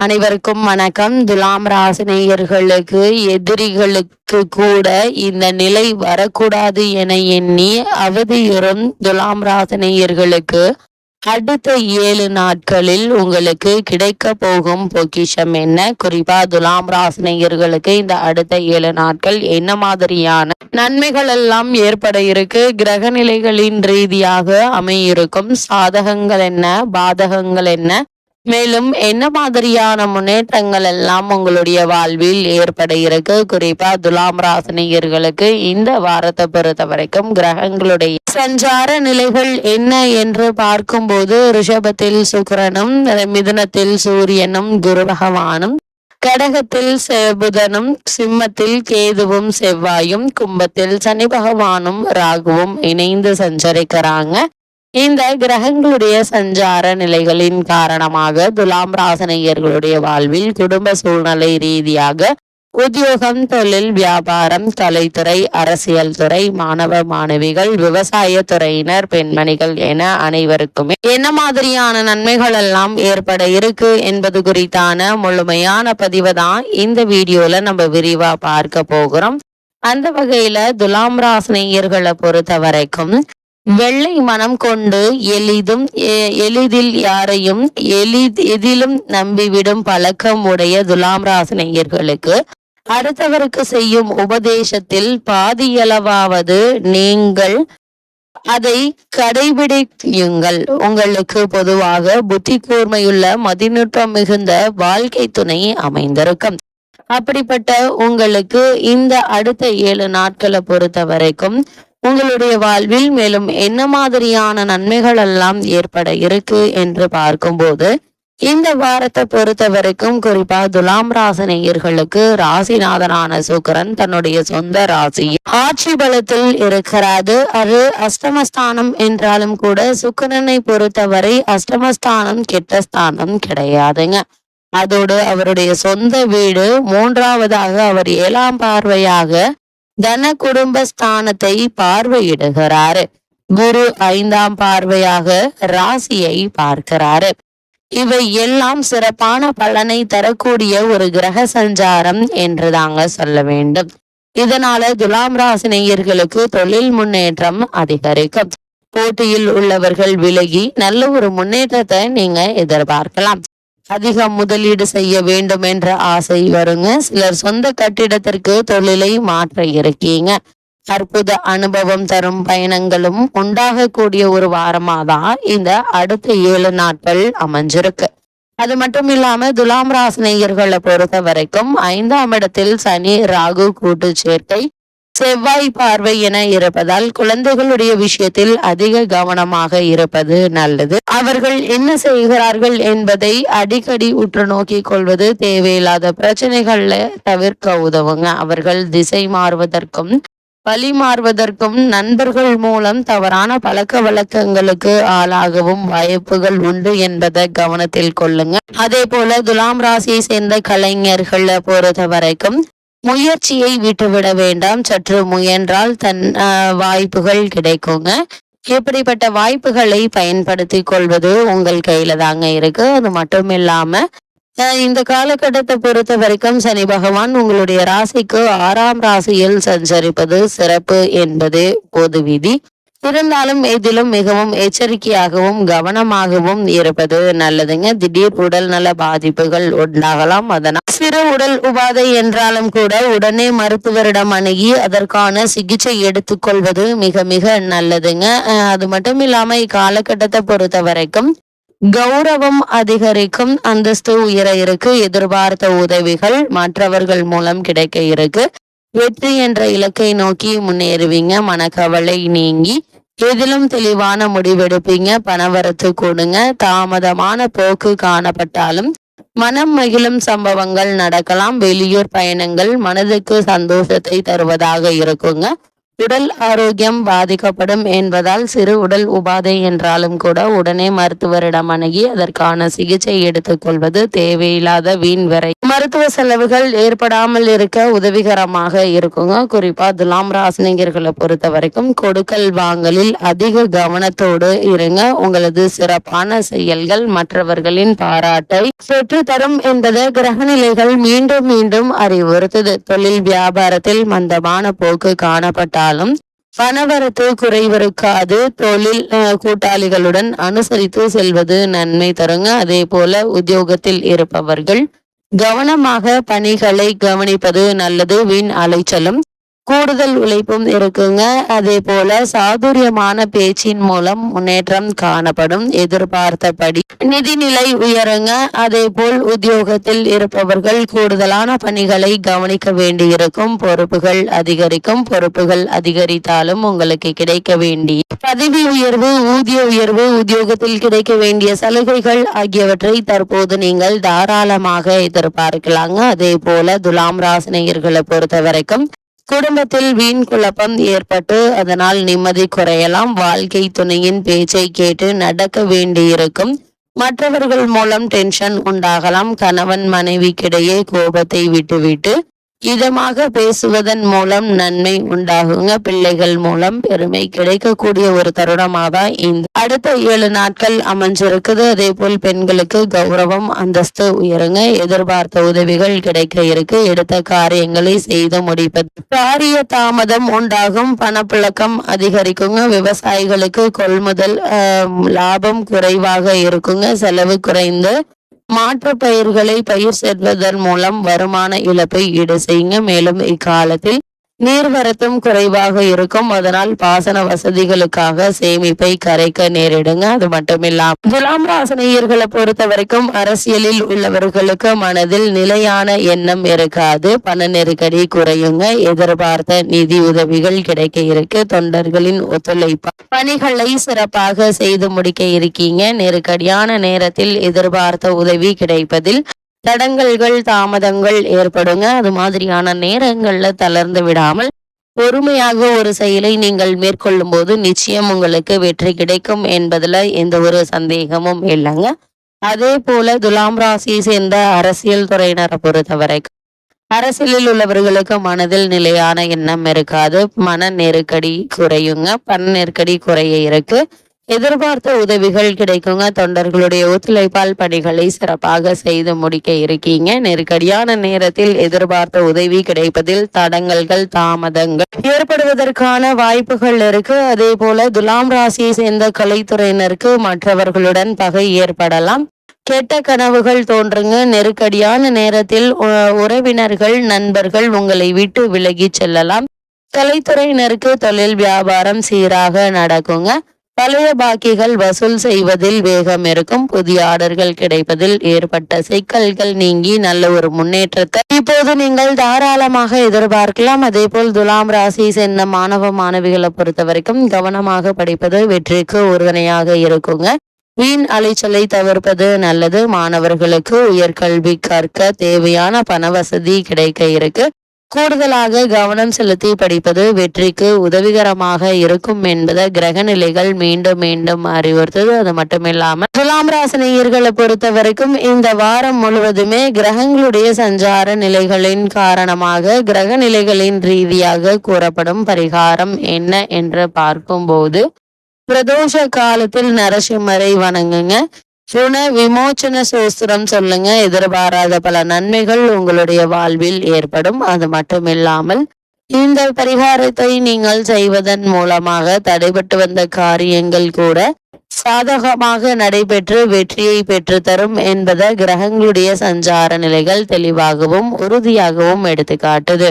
அனைவருக்கும் வணக்கம். துலாம் ராசினியர்களுக்கு எதிரிகளுக்கு கூட இந்த நிலை வரக்கூடாது என எண்ணி அவதியுறும் துலாம் ராசினியர்களுக்கு அடுத்த ஏழு நாட்களில் உங்களுக்கு கிடைக்க போகும் பொக்கிஷம் என்ன? குறிப்பா துலாம் ராசினியர்களுக்கு இந்த அடுத்த ஏழு நாட்கள் என்ன மாதிரியான நன்மைகள் எல்லாம் ஏற்பட இருக்கு? கிரக நிலைகளின் ரீதியாக அமையிருக்கும் சாதகங்கள் என்ன? பாதகங்கள் என்ன? மேலும் என்ன மாதிரியான முன்னேற்றங்கள் எல்லாம் உங்களுடைய வாழ்வில் ஏற்பட இருக்கு? குறிப்பா துலாம் ராசினியர்களுக்கு இந்த வாரத்தை பொறுத்த வரைக்கும் கிரகங்களுடைய சஞ்சார நிலைகள் என்ன என்று பார்க்கும்போது ரிஷபத்தில் சுக்கரனும் மிதுனத்தில் சூரியனும் குரு பகவானும் கடகத்தில் செ- புதனும் சிம்மத்தில் கேதுவும் செவ்வாயும் கும்பத்தில் சனி பகவானும் ராகுவும் இணைந்து சஞ்சரிக்கிறாங்க. இந்த கிரகங்களுடைய சஞ்சார நிலைகளின் காரணமாக துலாம் ராசனையர்களுடைய வாழ்வில் குடும்ப சூழ்நிலை ரீதியாக உத்தியோகம் தொழில் வியாபாரம் கலைத்துறை அரசியல் துறை மாணவ மாணவிகள் விவசாய துறையினர் பெண்மணிகள் என அனைவருக்குமே என்ன மாதிரியான நன்மைகள் எல்லாம் ஏற்பட இருக்கு என்பது குறித்தான முழுமையான பதிவு தான் இந்த வீடியோல நம்ம விரிவா பார்க்க போகிறோம். அந்த வகையில துலாம் ராசினியர்களை பொறுத்த வரைக்கும் வெள்ளை மனம் கொண்டு எளிதும் எளிதில் யாரையும் எளி எதிலும் நம்பிவிடும் பழக்கம் உடைய துலாம் ராசினியர்களுக்கு அடுத்தவருக்கு செய்யும் உபதேசத்தில் பாதியளவாவது நீங்கள் அதை கடைபிடியுங்கள். உங்களுக்கு பொதுவாக புத்தி கூர்மையுள்ள மதிநுட்பம் மிகுந்த வாழ்க்கை துணை அமைந்திருக்கும். அப்படிப்பட்ட உங்களுக்கு இந்த அடுத்த ஏழு நாட்களை பொறுத்த வரைக்கும் உங்களுடைய வாழ்வில் மேலும் என்ன மாதிரியான நன்மைகள் எல்லாம் ஏற்பட இருக்கு என்று பார்க்கும்போது இந்த வாரத்தை பொறுத்த வரைக்கும் குறிப்பா துலாம் ராசினியர்களுக்கு ராசிநாதனான சுக்கரன் தன்னுடைய சொந்த ராசி. ஆட்சி பலத்தில் இருக்கிறாது அது அஷ்டமஸ்தானம் என்றாலும் கூட சுக்கரனை பொறுத்தவரை அஷ்டமஸ்தானம் கெட்ட ஸ்தானம் கிடையாதுங்க. அதோடு அவருடைய சொந்த வீடு மூன்றாவதாக அவர் ஏழாம் பார்வையாக தன குடும்ப ஸ்தானத்தை பார்வையிடுகிறாரு. குரு ஐந்தாம் பார்வையாக ராசியை பார்க்கிறாரு. இவை எல்லாம் சிறப்பான பலனை தரக்கூடிய ஒரு கிரக சஞ்சாரம் என்று தாங்க சொல்ல வேண்டும். இதனால துலாம் ராசி நேயர்களுக்கு தொழில் முன்னேற்றம் அதிகரிக்கும். போட்டியில் உள்ளவர்கள் விலகி நல்ல ஒரு முன்னேற்றத்தை நீங்க எதிர்பார்க்கலாம். அதிக முதலீடு செய்ய வேண்டும் என்ற ஆசை வருங்க. சிலர் சொந்த கட்டிடத்திற்கு தொழிலை மாற்ற இருக்கீங்க. அற்புத அனுபவம் தரும் பயணங்களும் உண்டாகக்கூடிய ஒரு வாரமா தான் இந்த அடுத்த ஏழு நாட்கள் அமைஞ்சிருக்கு. அது மட்டும் இல்லாம துலாம் ராசினியர்களை பொறுத்த வரைக்கும் ஐந்தாம் இடத்தில் சனி ராகு கூட்டு சேர்க்கை செவ்வாய் பார்வை என இருப்பதால் குழந்தைகளுடைய விஷயத்தில் அதிக கவனமாக இருப்பது நல்லது. அவர்கள் என்ன செய்கிறார்கள் என்பதை அடிக்கடி உற்று நோக்கி கொள்வது தேவையில்லாத பிரச்சனைகள்ல தவிர்க்க உதவுங்க. அவர்கள் திசை மாறுவதற்கும் வழி மாறுவதற்கும் நண்பர்கள் மூலம் தவறான பழக்க வழக்கங்களுக்கு ஆளாகவும் வாய்ப்புகள் உண்டு என்பதை கவனத்தில் கொள்ளுங்க. அதே போல துலாம் ராசியை சேர்ந்த கலைஞர்களை பொறுத்த வரைக்கும் முயற்சியை விட்டுவிட வேண்டாம். சற்று முயன்றால் தன் வாய்ப்புகள் கிடைக்குங்க. இப்படிப்பட்ட வாய்ப்புகளை பயன்படுத்தி கொள்வது உங்கள் கையில தாங்க இருக்கு. அது மட்டும் இல்லாம இந்த காலகட்டத்தை பொறுத்த வரைக்கும் சனி பகவான் உங்களுடைய ராசிக்கு ஆறாம் ராசியில் சஞ்சரிப்பது சிறப்பு என்பது பொது விதி. இருந்தாலும் இதிலும் மிகவும் எச்சரிக்கையாகவும் கவனமாகவும் இருப்பது நல்லதுங்க. திடீர் உடல் நல பாதிப்புகள் உண்டாகலாம். அதனால் சிறு உடல் உபாதை என்றாலும் கூட உடனே மருத்துவரிடம் அணுகி அதற்கான சிகிச்சை எடுத்துக்கொள்வது மிக மிக நல்லதுங்க. அஹ் அது மட்டும் இல்லாம இக்காலகட்டத்தை பொறுத்த வரைக்கும் கௌரவம் அதிகரிக்கும் அந்தஸ்து உயர இருக்கு. எதிர்பார்த்த உதவிகள் மற்றவர்கள் மூலம் கிடைக்க இருக்கு. வெற்றி என்ற இலக்கை நோக்கி முன்னேறுவீங்க. மனக்கவலை நீங்கி எதிலும் தெளிவான முடிவெடுப்பீங்க. பணவரத்து கொடுங்க. தாமதமான போக்கு காணப்பட்டாலும் மனம் மகிழும் சம்பவங்கள் நடக்கலாம். வெளியூர் பயணங்கள் மனதுக்கு சந்தோஷத்தை தருவதாக இருக்குங்க. உடல் ஆரோக்கியம் பாதிக்கப்படும் என்பதால் சிறு உடல் உபாதை என்றாலும் கூட உடனே மருத்துவரிடம் அணுகி அதற்கான சிகிச்சை எடுத்துக்கொள்வது தேவையில்லாத வீண் வரை. மருத்துவ செலவுகள் ஏற்படாமல் இருக்க உதவிகரமாக இருக்குங்க. குறிப்பா துலாம் ராசினிகர்களை பொறுத்த வரைக்கும் கொடுக்கல் வாங்கலில் அதிக கவனத்தோடு இருங்க. உங்களது சிறப்பான செயல்கள் மற்றவர்களின் பாராட்டை பெற்றுத்தரும் என்பது கிரகநிலைகள் மீண்டும் மீண்டும் அறிவுறுத்தது. தொழில் வியாபாரத்தில் மந்தமான போக்கு இருந்தாலும் பணவரத்து குறைவருக்காது தொழில் கூட்டாளிகளுடன் அனுசரித்து செல்வது நன்மை தருங்க. அதே போல உத்தியோகத்தில் இருப்பவர்கள் கவனமாக பணிகளை கவனிப்பது நல்லது. வீண் அலைச்சலும் கூடுதல் உழைப்பும் இருக்குங்க. அதே போல சாதுரியமான பேச்சின் மூலம் முன்னேற்றம் காணப்படும் எதிர்பார்த்தபடி. நிதிநிலை உயருங்க. அதே போல் உத்தியோகத்தில் இருப்பவர்கள் கூடுதலான பணிகளை கவனிக்க வேண்டியிருக்கும். பொறுப்புகள் அதிகரிக்கும். பொறுப்புகள் அதிகரித்தாலும் உங்களுக்கு கிடைக்க வேண்டிய பதவி உயர்வு ஊதிய உயர்வு உத்தியோகத்தில் கிடைக்க வேண்டிய சலுகைகள் ஆகியவற்றை தற்போது நீங்கள் தாராளமாக எதிர்பார்க்கலாங்க. அதே போல துலாம் ராசினியர்களை பொறுத்த வரைக்கும் குடும்பத்தில் வீண் குழப்பம் ஏற்பட்டு அதனால் நிம்மதி குறையலாம். வாழ்க்கை துணையின் பேச்சை கேட்டு நடக்க வேண்டியிருக்கும். மற்றவர்கள் மூலம் டென்ஷன் உண்டாகலாம். கணவன் மனைவிக்கிடையே கோபத்தை விட்டுவிட்டு இதமாக பேசுவதன் மூலம் நன்மை உண்டாகுங்க. பிள்ளைகள் மூலம் பெருமை கிடைக்கக்கூடிய ஒரு தருணமாக இந்த அடுத்த ஏழு நாட்கள் அமைஞ்சிருக்குது. அதே போல் பெண்களுக்கு கௌரவம் அந்தஸ்து உயருங்க. எதிர்பார்த்த உதவிகள் கிடைக்க இருக்கு. எடுத்த காரியங்களை செய்து முடிப்பது. காரிய தாமதம் உண்டாகும். பணப்புழக்கம் அதிகரிக்குங்க. விவசாயிகளுக்கு கொள்முதல் ஆஹ், லாபம் குறைவாக இருக்குங்க. செலவு குறைந்து மாற்று பயிர்களை பயிர் செய்வதன் மூலம் வருமான இழப்பை ஈடு செய்யுங்க. மேலும் இக்காலத்தில் நீர்வரத்தும் குறைவாக இருக்கும். அதனால் பாசன வசதிகளுக்காக சேமிப்பை கரைக்க நேரிடுங்க. அது மட்டும் இல்லாம துலாம் ராசனையர்களை பொறுத்த வரைக்கும் அரசியலில் உள்ளவர்களுக்கு மனதில் நிலையான எண்ணம் இருக்காது. பண நெருக்கடி குறையுங்க. எதிர்பார்த்த நிதி உதவிகள் கிடைக்க இருக்கு. தொண்டர்களின் ஒத்துழைப்பு பணிகளை சிறப்பாக செய்து முடிக்க இருக்கீங்க. நெருக்கடியான நேரத்தில் எதிர்பார்த்த உதவி கிடைப்பதில் தடங்கல்கள் தாமதங்கள் ஏற்படுங்க. அது மாதிரியான நேரங்கள்ல தளர்ந்து விடாமல் பொறுமையாக ஒரு செயலை நீங்கள் மேற்கொள்ளும் போது நிச்சயம் உங்களுக்கு வெற்றி கிடைக்கும் என்பதுல எந்த ஒரு சந்தேகமும் இல்லைங்க. அதே போல துலாம் ராசியை சேர்ந்த அரசியல் துறையினரை பொறுத்தவரைக்கும் அரசியலில் உள்ளவர்களுக்கு மனதில் நிலையான எண்ணம் இருக்காது. மன நெருக்கடி குறையுங்க. பண நெருக்கடி குறைய இருக்கு. எதிர்பார்த்த உதவிகள் கிடைக்குங்க. தொண்டர்களுடைய ஒத்துழைப்பால் பணிகளை சிறப்பாக செய்து முடிக்க இருக்கீங்க. நெருக்கடியான நேரத்தில் எதிர்பார்த்த உதவி கிடைப்பதில் தடங்கல்கள் தாமதங்கள் ஏற்படுவதற்கான வாய்ப்புகள் இருக்கு. அதே போல துலாம் ராசியை சேர்ந்த கலைத்துறையினருக்கு மற்றவர்களுடன் பகை ஏற்படலாம். கெட்ட கனவுகள் தோன்றுங்க. நெருக்கடியான நேரத்தில் உ- உறவினர்கள் நண்பர்கள் உங்களை விட்டு விலகி செல்லலாம். கலைத்துறையினருக்கு தொழில் வியாபாரம் சீராக நடக்குங்க. பழைய பாக்கிகள் வசூல் செய்வதில் வேகம் இருக்கும். புதிய ஆர்டர்கள் கிடைப்பதில் ஏற்பட்ட சிக்கல்கள் நீங்கி நல்ல ஒரு முன்னேற்றத்தை இப்போது நீங்கள் தாராளமாக எதிர்பார்க்கலாம். அதே போல் துலாம் ராசி சேர்ந்த மாணவ மாணவிகளை பொறுத்த வரைக்கும் கவனமாக படிப்பது வெற்றிக்கு உறுதுணையாக இருக்குங்க. வீண் அலைச்சலை தவிர்ப்பது நல்லது. மாணவர்களுக்கு உயர்கல்வி கற்க தேவையான பண வசதி கிடைக்க இருக்கு. கூடுதலாக கவனம் செலுத்தி படிப்பது வெற்றிக்கு உதவிகரமாக இருக்கும் என்பதை கிரக நிலைகள் மீண்டும் மீண்டும் அறிவுறுத்தது. அது மட்டும் இல்லாம துலாம் ராசினியர்களை பொறுத்த வரைக்கும் இந்த வாரம் முழுவதுமே கிரகங்களுடைய சஞ்சார நிலைகளின் காரணமாக கிரக நிலைகளின் ரீதியாக கூறப்படும் பரிகாரம் என்ன என்று பார்க்கும்போது பிரதோஷ காலத்தில் நரசிம்மரை வணங்குங்க. ருண விமோச்சன சோஸ்திரம் சொல்லுங்க. எதிர்பாராத பல நன்மைகள் உங்களுடைய வாழ்வில் ஏற்படும். அது மட்டும் இல்லாமல் இந்த பரிகாரத்தை நீங்கள் செய்வதன் மூலமாக தடைபட்டு வந்த காரியங்கள் கூட சாதகமாக நடைபெற்று வெற்றியை பெற்று தரும் என்பதை கிரகங்களுடைய சஞ்சார நிலைகள் தெளிவாகவும் உறுதியாகவும் எடுத்து காட்டுது